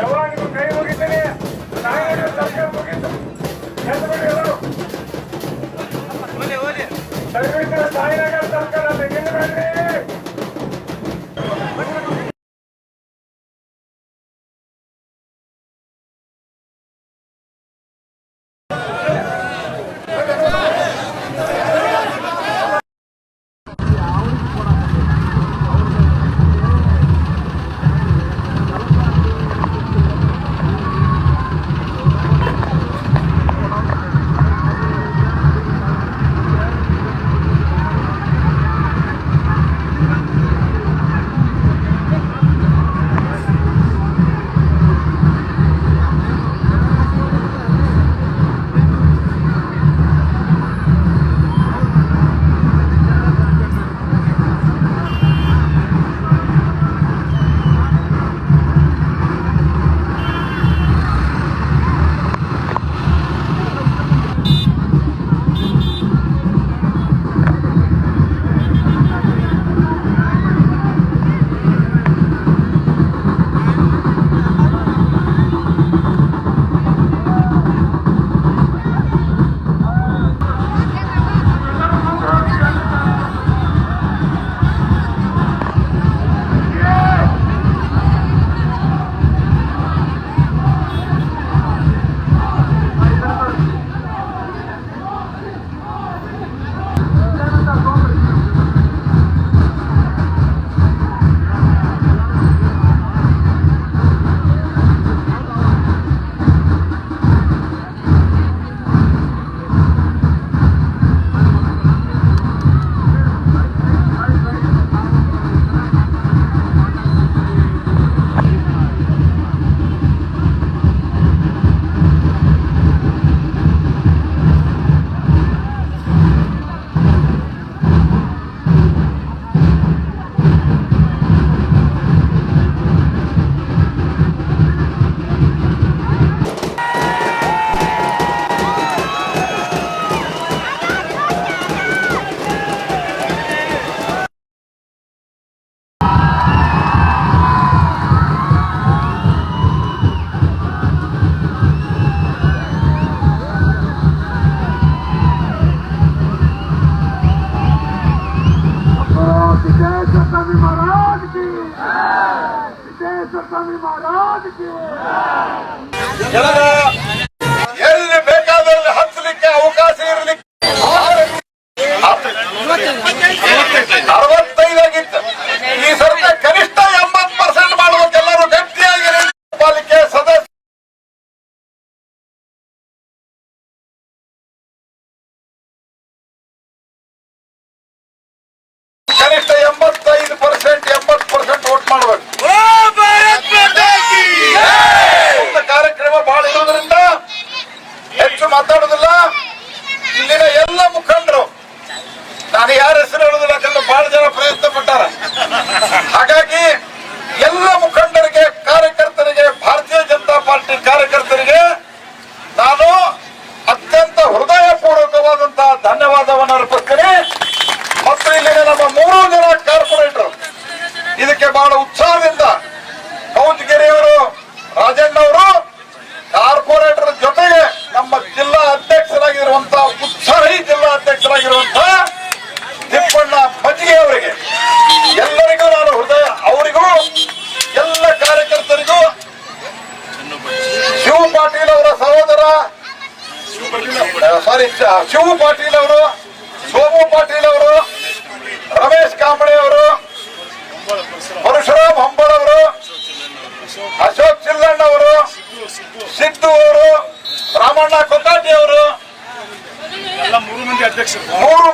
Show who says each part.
Speaker 1: ಯಾವಾಗಿಗೂ ಕೈ ಮುಗಿತೀನಿ? ನಾಯಕರು ಸರ್ಕಾರ ಮುಗಿತು.
Speaker 2: స్వామి మహారాజుకి ಮಾತಾಡುದಿಲ್ಲ. ಇಲ್ಲಿನ ಎಲ್ಲ ಮುಖಂಡರು. ನಾನು ಯಾರ ಹೆಸರು ಹೇಳುದಿಲ್ಲ ಯಾಕಂದ್ರೆ ಬಹಳ ಜನ ಪ್ರಯತ್ನ ಪಟ್ಟಾರ ಹಾಗಾಗಿ ಎಲ್ಲ ಶಿವ ಪಾಟೀಲ್ ಅವರ ಸಹೋದರ. ಸಾರಿ ಶಿವ ಪಾಟೀಲ್ ಅವರು ಸೋಮು ಪಾಟೀಲ್ ಅವರು ರಮೇಶ್ ಕಾಂಬಳೆ ಅವರು ಪರಶುರಾಮ್ ಹಂಬಳ ಅವರು ಅಶೋಕ್ ಚಿಲ್ಲಣ್ಣ ಅವರು ಸಿದ್ದು ಅವರು ರಾಮಣ್ಣ ಕೊತ್ತಾಟಿ ಅವರು.
Speaker 1: ಎಲ್ಲ ಮೂರು ಮಂದಿ ಅಧ್ಯಕ್ಷರು.
Speaker 2: ಮೂರು